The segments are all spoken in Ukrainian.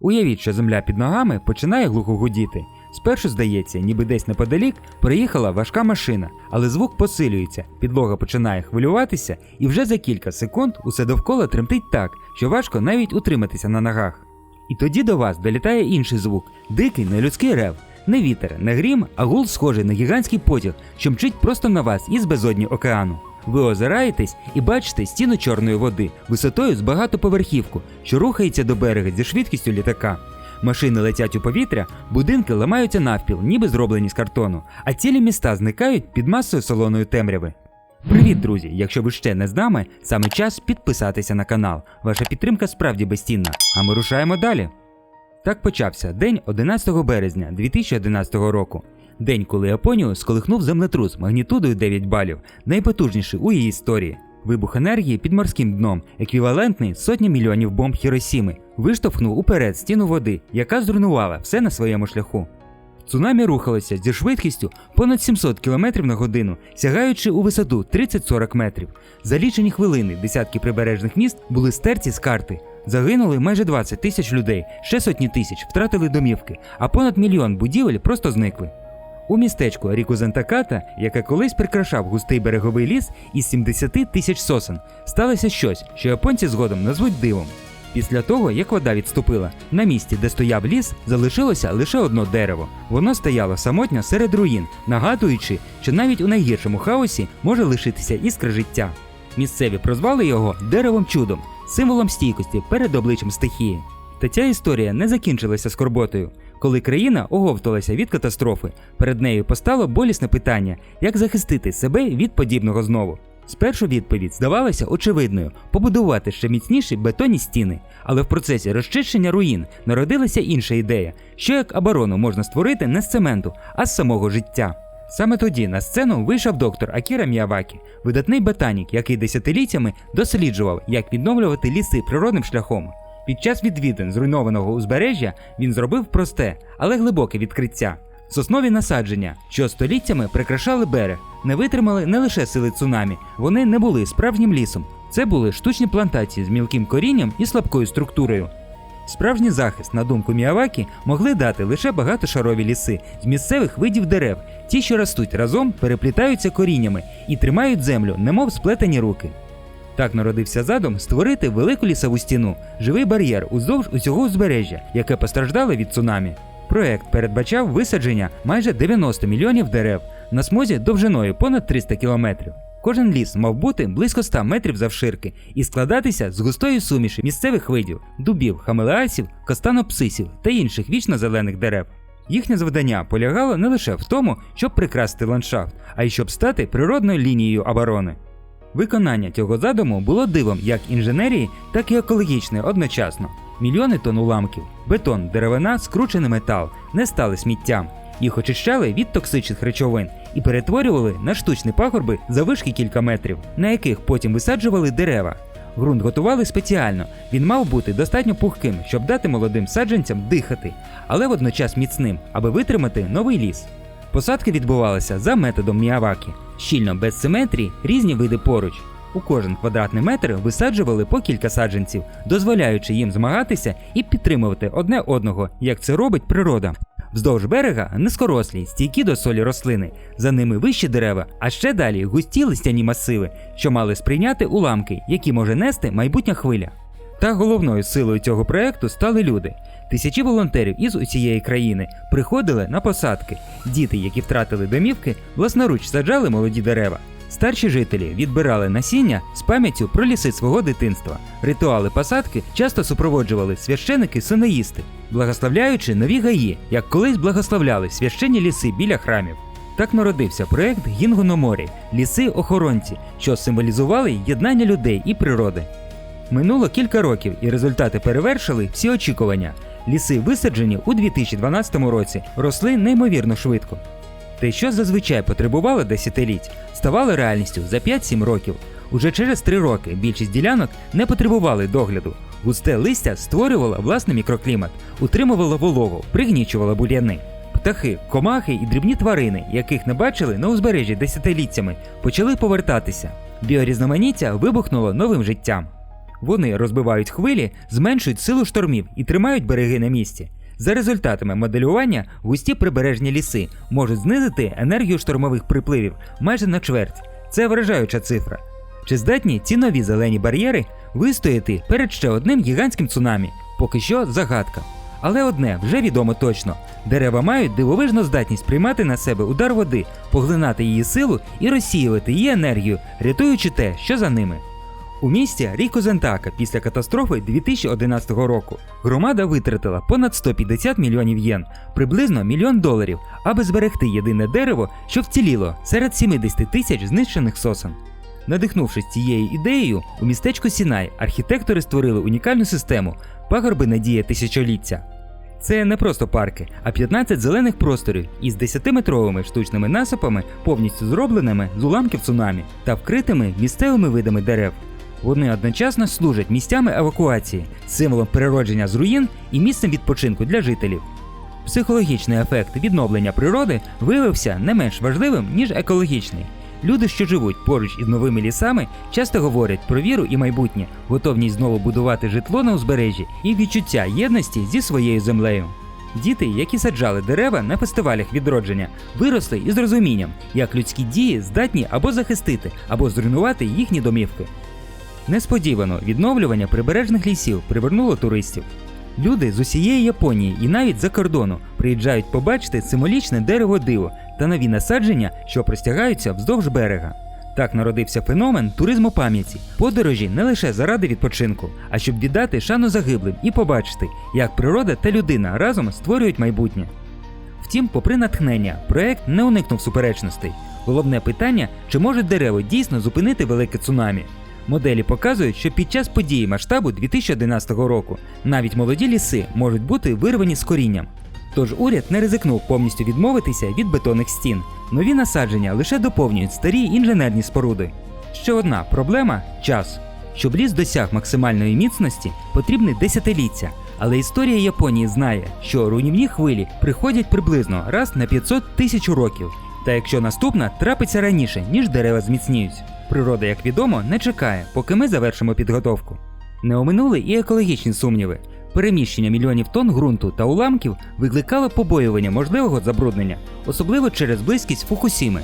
Уявіть, що земля під ногами починає глухо гудіти. Спершу здається, ніби десь неподалік приїхала важка машина, але звук посилюється, підлога починає хвилюватися, і вже за кілька секунд усе довкола тремтить так, що важко навіть утриматися на ногах. І тоді до вас долітає інший звук дикий нелюдський рев. Не вітер, не грім, а гул схожий на гігантський потяг, що мчить просто на вас із безодні океану. Ви озираєтесь і бачите стіну чорної води висотою з багатоповерхівку, що рухається до берега зі швидкістю літака. Машини летять у повітря, будинки ламаються навпіл, ніби зроблені з картону, а цілі міста зникають під масою солоної темряви. Привіт, друзі! Якщо ви ще не з нами, саме час підписатися на канал. Ваша підтримка справді безцінна. А ми рушаємо далі. Так почався день 11 березня 2011 року. День, коли Японію сколихнув землетрус магнітудою 9 балів, найпотужніший у її історії. Вибух енергії під морським дном, еквівалентний сотні мільйонів бомб Хіросіми, виштовхнув уперед стіну води, яка зруйнувала все на своєму шляху. Цунамі рухалося зі швидкістю понад 700 км на годину, сягаючи у висоту 30-40 метрів. За лічені хвилини десятки прибережних міст були стерті з карти. Загинули майже 20 тисяч людей, ще сотні тисяч втратили домівки, а понад мільйон будівель просто зникли. У містечку Рікузентаката, яке колись прикрашав густий береговий ліс із 70 тисяч сосен, сталося щось, що японці згодом назвуть дивом. Після того, як вода відступила, на місці, де стояв ліс, залишилося лише одно дерево. Воно стояло самотньо серед руїн, нагадуючи, що навіть у найгіршому хаосі може лишитися іскра життя. Місцеві прозвали його деревом чудом, символом стійкості перед обличчям стихії. Та ця історія не закінчилася скорботою. Коли країна оговталася від катастрофи, перед нею постало болісне питання, як захистити себе від подібного знову. Спершу відповідь здавалася очевидною побудувати ще міцніші бетонні стіни, але в процесі розчищення руїн народилася інша ідея, що як оборону можна створити не з цементу, а з самого життя. Саме тоді на сцену вийшов доктор Акіра Міявакі, видатний ботанік, який десятиліттями досліджував, як відновлювати ліси природним шляхом. Під час відвідин зруйнованого узбережжя він зробив просте, але глибоке відкриття. Соснові насадження, що століттями прикрашали берег, не витримали не лише сили цунамі, вони не були справжнім лісом. Це були штучні плантації з мілким корінням і слабкою структурою. Справжній захист, на думку Міявакі, могли дати лише багатошарові ліси з місцевих видів дерев. Ті, що ростуть разом, переплітаються коріннями і тримають землю, немов сплетені руки. Так народився задум створити велику лісову стіну, живий бар'єр уздовж усього узбережжя, яке постраждало від цунамі. Проект передбачав висадження майже 90 мільйонів дерев на смузі довжиною понад 300 кілометрів. Кожен ліс мав бути близько 100 метрів завширки і складатися з густої суміші місцевих видів дубів, хамелеасів, костанопсисів та інших вічно зелених дерев. Їхнє завдання полягало не лише в тому, щоб прикрасити ландшафт, а й щоб стати природною лінією оборони. Виконання цього задуму було дивом як інженерії, так і екологічне одночасно. Мільйони тонн уламків, бетон, деревина, скручений метал не стали сміттям. Їх очищали від токсичних речовин і перетворювали на штучні пагорби завишки кілька метрів, на яких потім висаджували дерева. Ґрунт готували спеціально, він мав бути достатньо пухким, щоб дати молодим саджанцям дихати, але водночас міцним, аби витримати новий ліс. Посадки відбувалися за методом Міавакі, щільно без симетрії, різні види поруч. У кожен квадратний метр висаджували по кілька саджанців, дозволяючи їм змагатися і підтримувати одне одного, як це робить природа. Вздовж берега низькорослі, стійкі до солі рослини, за ними вищі дерева, а ще далі густі листяні масиви, що мали сприйняти уламки, які може нести майбутня хвиля. Та головною силою цього проекту стали люди. Тисячі волонтерів із усієї країни приходили на посадки. Діти, які втратили домівки, власноруч саджали молоді дерева. Старші жителі відбирали насіння з пам'яттю про ліси свого дитинства. Ритуали посадки часто супроводжували священики-синоїсти, благословляючи нові гаї, як колись благословляли священні ліси біля храмів. Так народився проект Гінгономорі ліси-охоронці, що символізували єднання людей і природи. Минуло кілька років, і результати перевершили всі очікування. Ліси, висаджені у 2012 році, росли неймовірно швидко. Те, що зазвичай потребувало десятиліть, ставало реальністю за 5-7 років. Уже через 3 роки більшість ділянок не потребували догляду. Густе листя створювало власний мікроклімат, утримувало вологу, пригнічувало бур'яни. Птахи, комахи і дрібні тварини, яких не бачили на узбережжі десятиліттями, почали повертатися. Біорізноманіття вибухнуло новим життям. Вони розбивають хвилі, зменшують силу штормів і тримають береги на місці. За результатами моделювання густі прибережні ліси можуть знизити енергію штормових припливів майже на чверть. Це вражаюча цифра. Чи здатні ці нові зелені бар'єри вистояти перед ще одним гігантським цунамі? Поки що загадка. Але одне вже відомо точно: дерева мають дивовижну здатність приймати на себе удар води, поглинати її силу і розсіювати її енергію, рятуючи те, що за ними. У місті Ріко Зентака після катастрофи 2011 року громада витратила понад 150 мільйонів єн, приблизно мільйон доларів, аби зберегти єдине дерево, що вціліло серед 70 тисяч знищених сосен. Надихнувшись цією ідеєю, у містечку Сінай архітектори створили унікальну систему пагорби надія тисячоліття. Це не просто парки, а 15 зелених просторів із 10-метровими штучними насипами, повністю зробленими з уламків цунамі та вкритими місцевими видами дерев. Вони одночасно служать місцями евакуації, символом переродження з руїн і місцем відпочинку для жителів. Психологічний ефект відновлення природи виявився не менш важливим, ніж екологічний. Люди, що живуть поруч із новими лісами, часто говорять про віру і майбутнє, готовність знову будувати житло на узбережжі і відчуття єдності зі своєю землею. Діти, які саджали дерева на фестивалях відродження, виросли із розумінням, як людські дії здатні або захистити, або зруйнувати їхні домівки. Несподівано відновлювання прибережних лісів привернуло туристів. Люди з усієї Японії і навіть за кордону приїжджають побачити символічне дерево диво та нові насадження, що простягаються вздовж берега. Так народився феномен туризму пам'яті, подорожі не лише заради відпочинку, а щоб віддати шану загиблим і побачити, як природа та людина разом створюють майбутнє. Втім, попри натхнення, проект не уникнув суперечностей. Головне питання, чи може дерево дійсно зупинити велике цунамі. Моделі показують, що під час події масштабу 2011 року навіть молоді ліси можуть бути вирвані з корінням. Тож уряд не ризикнув повністю відмовитися від бетонних стін. Нові насадження лише доповнюють старі інженерні споруди. Ще одна проблема час. Щоб ліс досяг максимальної міцності, потрібне десятиліття. Але історія Японії знає, що руйнівні хвилі приходять приблизно раз на 500 тисяч років. Та якщо наступна трапиться раніше, ніж дерева зміцніють. Природа, як відомо, не чекає, поки ми завершимо підготовку. Не оминули і екологічні сумніви. Переміщення мільйонів тонн ґрунту та уламків викликало побоювання можливого забруднення, особливо через близькість Фукусіми.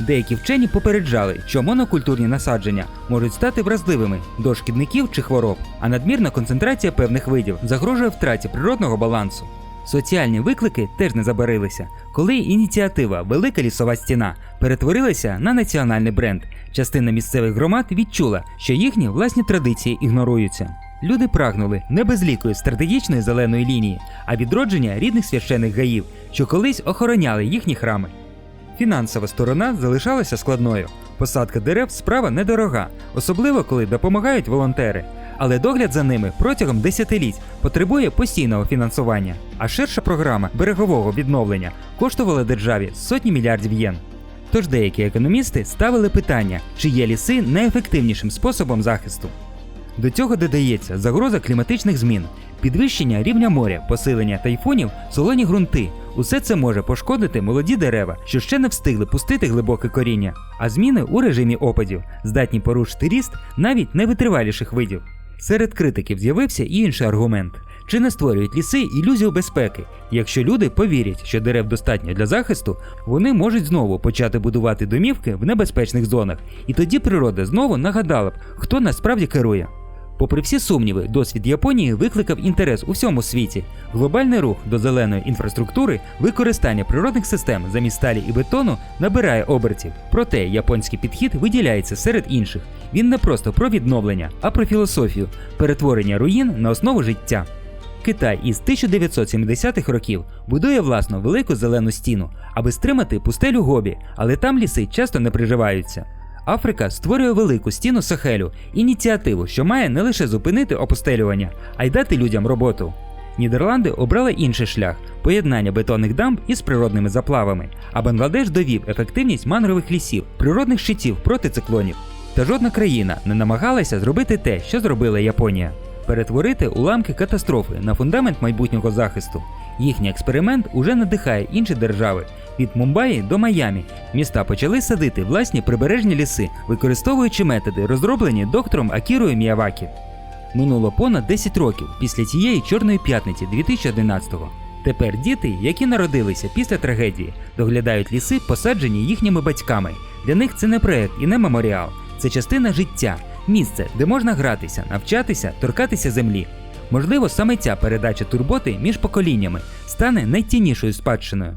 Деякі вчені попереджали, що монокультурні насадження можуть стати вразливими до шкідників чи хвороб, а надмірна концентрація певних видів загрожує втраті природного балансу. Соціальні виклики теж не забарилися, коли ініціатива Велика лісова стіна перетворилася на національний бренд. Частина місцевих громад відчула, що їхні власні традиції ігноруються. Люди прагнули не безлікої стратегічної зеленої лінії, а відродження рідних священих гаїв, що колись охороняли їхні храми. Фінансова сторона залишалася складною. Посадка дерев справа недорога, особливо коли допомагають волонтери. Але догляд за ними протягом десятиліть потребує постійного фінансування. А ширша програма берегового відновлення коштувала державі сотні мільярдів єн. Тож деякі економісти ставили питання, чи є ліси найефективнішим способом захисту. До цього додається загроза кліматичних змін, підвищення рівня моря, посилення тайфунів, солоні ґрунти. Усе це може пошкодити молоді дерева, що ще не встигли пустити глибоке коріння, а зміни у режимі опадів здатні порушити ріст навіть найвитриваліших видів. Серед критиків з'явився і інший аргумент: чи не створюють ліси ілюзію безпеки? Якщо люди повірять, що дерев достатньо для захисту, вони можуть знову почати будувати домівки в небезпечних зонах, і тоді природа знову нагадала б, хто насправді керує. Попри всі сумніви, досвід Японії викликав інтерес у всьому світі. Глобальний рух до зеленої інфраструктури, використання природних систем замість сталі і бетону набирає обертів. Проте японський підхід виділяється серед інших. Він не просто про відновлення, а про філософію, перетворення руїн на основу життя. Китай із 1970-х років будує власну велику зелену стіну, аби стримати пустелю гобі, але там ліси часто не приживаються. Африка створює велику стіну Сахелю, ініціативу, що має не лише зупинити опустелювання, а й дати людям роботу. Нідерланди обрали інший шлях поєднання бетонних дамб із природними заплавами, а Бангладеш довів ефективність мангрових лісів, природних щитів проти циклонів. Та жодна країна не намагалася зробити те, що зробила Японія перетворити уламки катастрофи на фундамент майбутнього захисту. Їхній експеримент уже надихає інші держави. Від Мумбаї до Майамі міста почали садити власні прибережні ліси, використовуючи методи, розроблені доктором Акірою Міявакі. Минуло понад 10 років після цієї Чорної п'ятниці 2011-го. Тепер діти, які народилися після трагедії, доглядають ліси, посаджені їхніми батьками. Для них це не проект і не меморіал, це частина життя, місце, де можна гратися, навчатися, торкатися землі. Можливо, саме ця передача турботи між поколіннями стане найціннішою спадщиною.